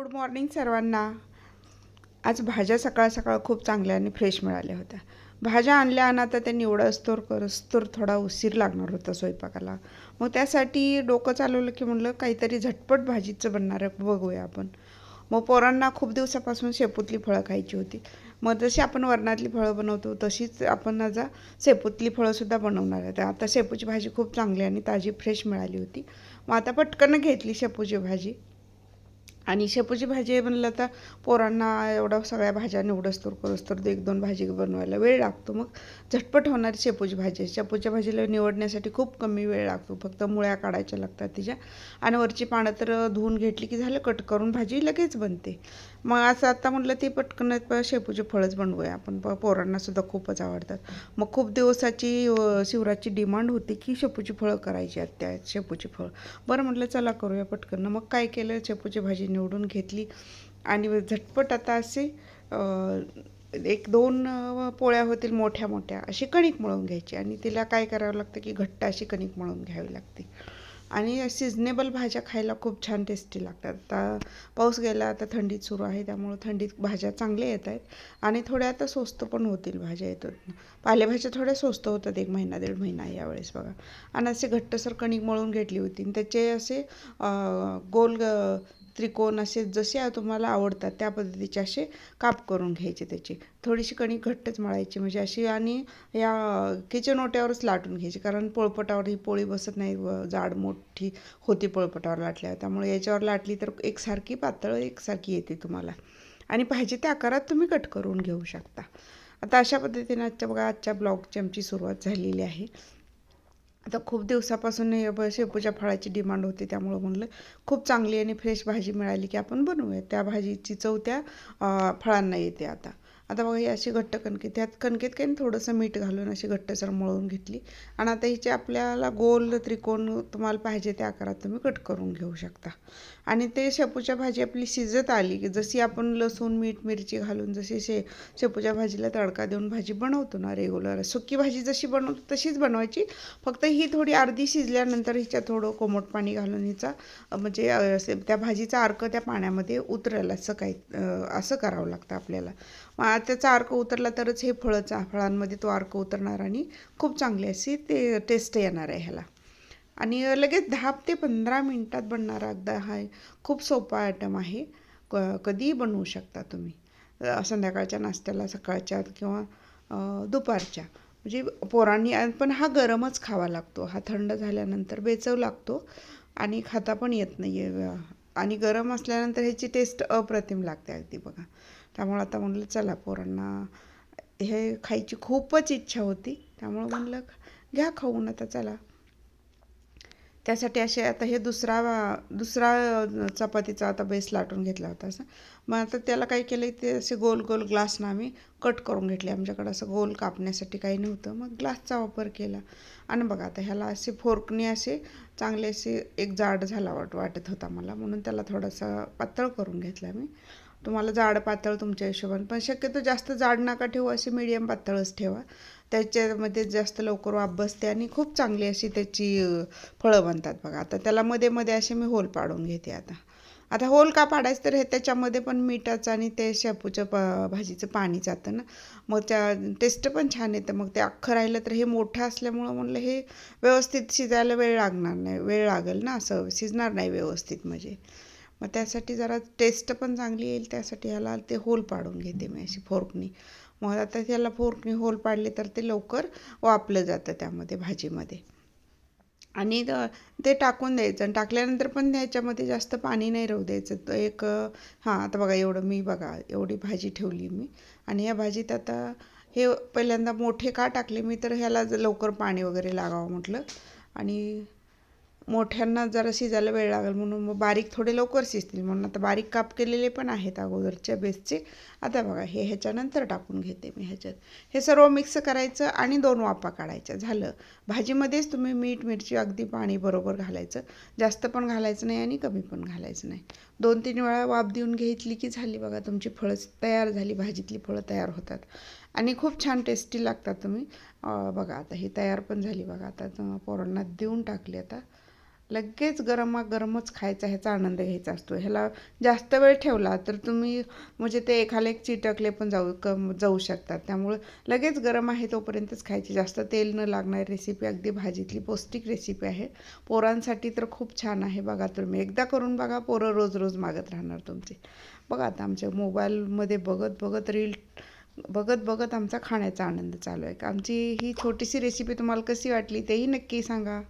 Good morning सर्वांना. आज भाज्या सकाळ सकाळ खूप चांगल्या आणि फ्रेश मिळाल्या होत्या. भाज्या आणल्या आणि आता त्या निवडस्तोर करस्तोर थोडा उशीर लागणार होता स्वयंपाकाला. मग त्यासाठी डोकं चालवलं की म्हणलं काहीतरी झटपट भाजीचं बनणार आहे बघूया आपण. मग पोरांना खूप दिवसापासून शेपूतली फळं खायची होती. मग जशी आपण वरणातली फळं बनवतो तशीच आपण आज शेपूतली फळंसुद्धा बनवणार आहे. आता शेपूची भाजी खूप चांगली आणि ताजी फ्रेश मिळाली होती. मग आता पटकन घेतली शेपूची भाजी. आणि शेपूची भाजी म्हणलं तर पोरांना एवढ्या सगळ्या भाज्या निवडस्तोर तर एक दोन भाजी बनवायला वेळ लागतो. मग झटपट होणारी शेपूची भाजी आहे. शेपूच्या भाजीला निवडण्यासाठी खूप कमी वेळ लागतो. फक्त मुळ्या काढायच्या लागतात तिच्या. आणि वरची पानं तर धुवून घेतली की झालं कट करून भाजी लगेच बनते. मग असं आता म्हटलं ती पटकन प- शेपूची फळंच बनवूया. आपण प पोरांना सुद्धा खूपच आवडतात. मग खूप दिवसाची शिवराची डिमांड होती की शेपूची फळं करायची आहेत त्या शेपूची फळं. बरं म्हटलं चला करूया पटकन. मग काय केलं? शेपूची भाजी निवडून घेतली. आणि झटपट आता असे एक दोन पोळ्या होतील मोठ्या मोठ्या अशी कणिक मळून घ्यायची. आणि तिला काय करावं लागतं की घट्ट अशी कणिक मळून घ्यावी लागते. आणि सिजनेबल भाज्या खायला खूप छान टेस्टी लागतात. आता पाऊस गेला आता थंडीत सुरू आहे त्यामुळं थंडीत भाज्या चांगल्या येत आहेत. आणि थोड्या आता स्वस्त पण होतील भाज्या येतात. पालेभाज्या थोड्या स्वस्त होतात एक महिना दीड महिना यावेळेस बघा. आणि असे घट्टसर कणिक मळून घेतली होती. आणि त्याचे असे गोल त्रिकोण असे जसे तुम्हाला आवडतात त्या पद्धतीचे असे काप करून घ्यायचे त्याचे. थोडीशी कणिक घट्टच मळायची म्हणजे अशी आणि या किचन ओट्यावरच लाटून घ्यायची कारण पोळपटावर ही पोळी बसत नाही व जाड मोठी होती पोळपटावर लाटल्यावर. त्यामुळे याच्यावर लाटली तर एकसारखी पातळ एकसारखी येते तुम्हाला. आणि पाहिजे त्या आकारात तुम्ही कट करून घेऊ शकता. आता अशा पद्धतीने आजच्या बघा आजच्या ब्लॉगची आमची सुरुवात झालेली आहे. आता खूप दिवसापासून शेपूच्या फळाची डिमांड होती त्यामुळं म्हणलं खूप चांगली आणि फ्रेश भाजी मिळाली की आपण बनवूया. त्या भाजीची चव त्या फळांना येते आता. आता बघा ही अशी घट्ट कणकी त्यात कणकेत काही नाही, थोडंसं मीठ घालून अशी घट्टसर मळून घेतली. आणि आता हिचे आपल्याला गोल त्रिकोण तुम्हाला पाहिजे त्या आकारात तुम्ही कट करून घेऊ शकता. आणि ते शेपूच्या भाजी आपली शिजत आली की जशी आपण लसूण मीठ मिरची घालून जशी शे शेपूच्या भाजीला तडका देऊन भाजी बनवतो ना रेग्युलर सुकी भाजी जशी बनवतो तशीच बनवायची. फक्त ही थोडी अर्धी शिजल्यानंतर हिच्या थोडं कोमट पाणी घालून हिचा म्हणजे त्या भाजीचा अर्क त्या पाण्यामध्ये उतरेल असं काही असं करावं लागतं आपल्याला. मग त्याचा अर्क उतरला तरच हे फळाचा फळांमध्ये तो अर्क उतरणार आणि खूप चांगली अशी ते टेस्ट येणार आहे ह्याला. आणि लगेच दहा ते पंधरा मिनटात बनणारा अगदा हा खूप सोपा आयटम आहे. क कधीही बनवू शकता तुम्ही. संध्याकाळच्या नाश्त्याला सकाळच्या किंवा दुपारच्या. म्हणजे पोरांनी पण हा गरमच खावा लागतो. हा थंड झाल्यानंतर बेचव लागतो आणि खाता पण येत नाही आहे आणि गरम असल्यानंतर ह्याची टेस्ट अप्रतिम लागते अगदी बघा. त्यामुळं आता म्हणलं चला पोरांना हे खायची खूपच इच्छा होती. त्यामुळं म्हणलं घ्या खाऊन आता चला. त्यासाठी असे आता हे दुसरा दुसरा चपातीचा आता बेस लाटून घेतला होता असं. मग आता त्याला काय केलं ते असे गोल गोल ग्लासनं आम्ही कट करून घेतले. आमच्याकडं असं गोल कापण्यासाठी काही नव्हतं. मग ग्लासचा वापर केला. आणि बघा आता ह्याला असे फोर्कने असे चांगले असे एक जाड झाला वाट वाटत होता मला. म्हणून त्याला थोडासा पातळ करून घेतला मी. तुम्हाला जाड पातळ तुमच्या हिशोबाने. पण शक्यतो जास्त जाड नका ठेवू अशी मीडियम पातळच ठेवा. त्याच्यामध्ये जास्त लवकर वाफ बसते आणि खूप चांगली अशी त्याची फळं बनतात बघा. आता त्याला मध्ये मध्ये असे मी होल पाडून घेते आता. आता होल का पाडायचं तर हे त्याच्यामध्ये पण मिठाचं आणि ते शेपूचं प भाजीचं पाणी जातं ना. मग त्या टेस्ट पण छान येतं. मग ते अख्खं राहिलं तर हे मोठं असल्यामुळं म्हणलं हे व्यवस्थित शिजायला वेळ लागणार नाही. वेळ लागेल ना असं शिजणार नाही व्यवस्थित म्हणजे. मग त्यासाठी जरा टेस्ट पण चांगली येईल त्यासाठी ह्याला ते होल पाडून घेते मी अशी फोर्कनी. मग आता त्याला फोर्कनी होल पाडले तर ते लवकर वापलं जातं त्यामध्ये भाजीमध्ये. आणि ते टाकून द्यायचं आणि टाकल्यानंतर पण त्याच्यामध्ये जास्त पाणी नाही राहू द्यायचं. एक हां आता बघा एवढं मी बघा एवढी भाजी ठेवली मी. आणि या भाजीत आता हे पहिल्यांदा मोठे का टाकले मी तर ह्याला लवकर पाणी वगैरे लागावं म्हटलं. आणि मोठ्यांना जरा शिजायला वेळ लागेल म्हणून मग बारीक थोडे लवकर शिजतील. म्हणून आता बारीक काप केलेले पण आहेत अगोदरच्या बेसचे आता बघा हे ह्याच्यानंतर टाकून घेते मी ह्याच्यात. हे सर्व मिक्स करायचं आणि दोन वाफा काढायच्या. झालं. भाजीमध्येच तुम्ही मीठ मिरची अगदी पाणी बरोबर घालायचं. जास्त पण घालायचं नाही आणि कमी पण घालायचं नाही. दोन तीन वेळा वाफ देऊन घेतली की झाली बघा तुमची फळं तयार झाली भाजीतली फळं तयार होतात. आणि खूप छान टेस्टी लागतात तुम्ही. बघा आता ही तयार पण झाली बघा. आता पोरांना देऊन टाकली आता. लगेच गरमागरमच खायचा ह्याचा आनंद घ्यायचा असतो. ह्याला जास्त वेळ ठेवला तर तुम्ही म्हणजे ते एखाले एक चिटकले पण जाऊ क जाऊ शकतात. त्यामुळं लगेच गरम आहे तोपर्यंतच खायची. जास्त तेल न लागणारी रेसिपी अगदी भाजीतली पौष्टिक रेसिपी आहे. पोरांसाठी तर खूप छान आहे बघा तुम्ही. एकदा करून बघा पोरं रोज रोज मागत राहणार तुमचे. बघा आता आमच्या मोबाईलमध्ये बघत बघत रील बघत बघत आमचा खाण्याचा आनंद चालू आहे. आमची ही छोटीशी रेसिपी तुम्हाला कशी वाटली तेही नक्की सांगा.